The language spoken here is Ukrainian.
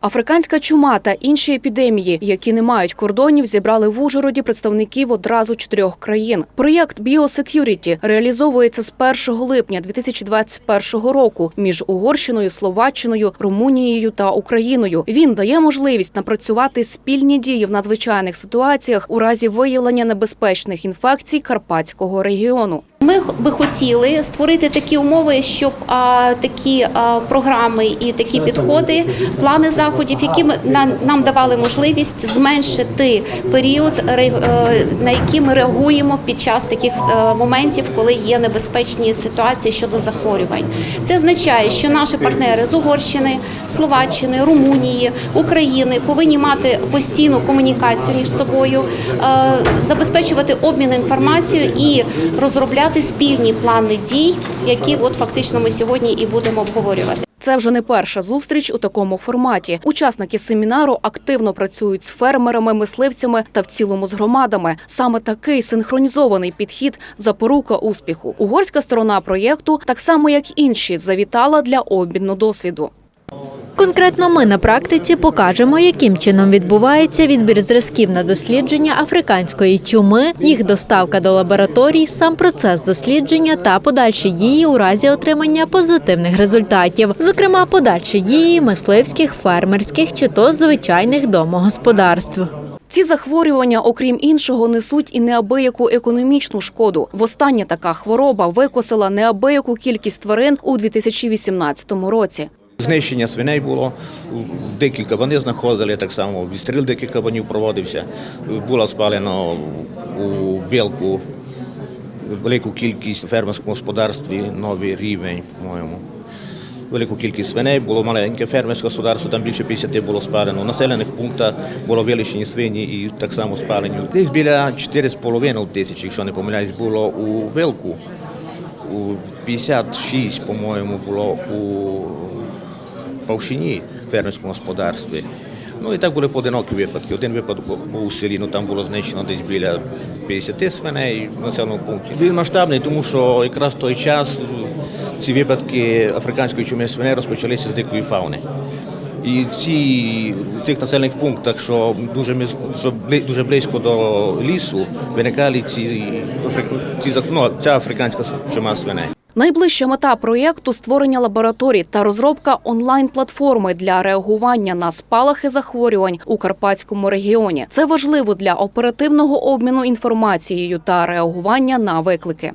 Африканська чума та інші епідемії, які не мають кордонів, зібрали в Ужгороді представників одразу чотирьох країн. Проєкт Біосекюріті реалізовується з 1 липня 2021 року між Угорщиною, Словаччиною, Румунією та Україною. Він дає можливість напрацювати спільні дії в надзвичайних ситуаціях у разі виявлення небезпечних інфекцій Карпатського регіону. Ми би хотіли створити такі умови, щоб а, такі а, програми і такі підходи, плани заходів, які на- нам давали можливість зменшити період, е, на який ми реагуємо під час таких е, моментів, коли є небезпечні ситуації щодо захворювань. Це означає, що наші партнери з Угорщини, Словаччини, Румунії, України повинні мати постійну комунікацію між собою, е, забезпечувати обмін інформацією і розробляти спільні плани дій, які от фактично ми сьогодні і будемо обговорювати. Це вже не перша зустріч у такому форматі. Учасники семінару активно працюють з фермерами, мисливцями та в цілому з громадами. Саме такий синхронізований підхід запорука успіху. Угорська сторона проєкту, так само як інші, завітала для обміну досвіду. Конкретно ми на практиці покажемо, яким чином відбувається відбір зразків на дослідження африканської чуми, їх доставка до лабораторій, сам процес дослідження та подальші дії у разі отримання позитивних результатів, зокрема подальші дії мисливських, фермерських чи то звичайних домогосподарств. Ці захворювання, окрім іншого, несуть і неабияку економічну шкоду. Востаннє така хвороба викосила неабияку кількість тварин у 2018 році. Знищення свиней було, дикі кабани знаходили, так само відстріл диких кабанів проводився. Було спалено у вілку велику кількість в фермерському господарстві, новий рівень, по-моєму. Велику кількість свиней, було маленьке фермерське господарство, там більше 50 було спалено. У населених пунктах було вилучені свині і так само спалені. Десь біля 4,5 тисяч, якщо не помиляюсь, було у вилку. 56, по-моєму, було у Павшині в фермерському господарстві. Ну і так були поодинокі випадки. Один випадок був у селі, ну там було знищено десь біля 50 свиней в населеному пункті. Він масштабний, тому що якраз в той час ці випадки африканської чуми свиней розпочалися з дикої фауни. І ці в цих населених пунктах, що дуже що дуже близько до лісу, виникали ці, ці ну, ця африканська чума свиней. Найближча мета проєкту створення лабораторій та розробка онлайн-платформи для реагування на спалахи захворювань у Карпатському регіоні. Це важливо для оперативного обміну інформацією та реагування на виклики.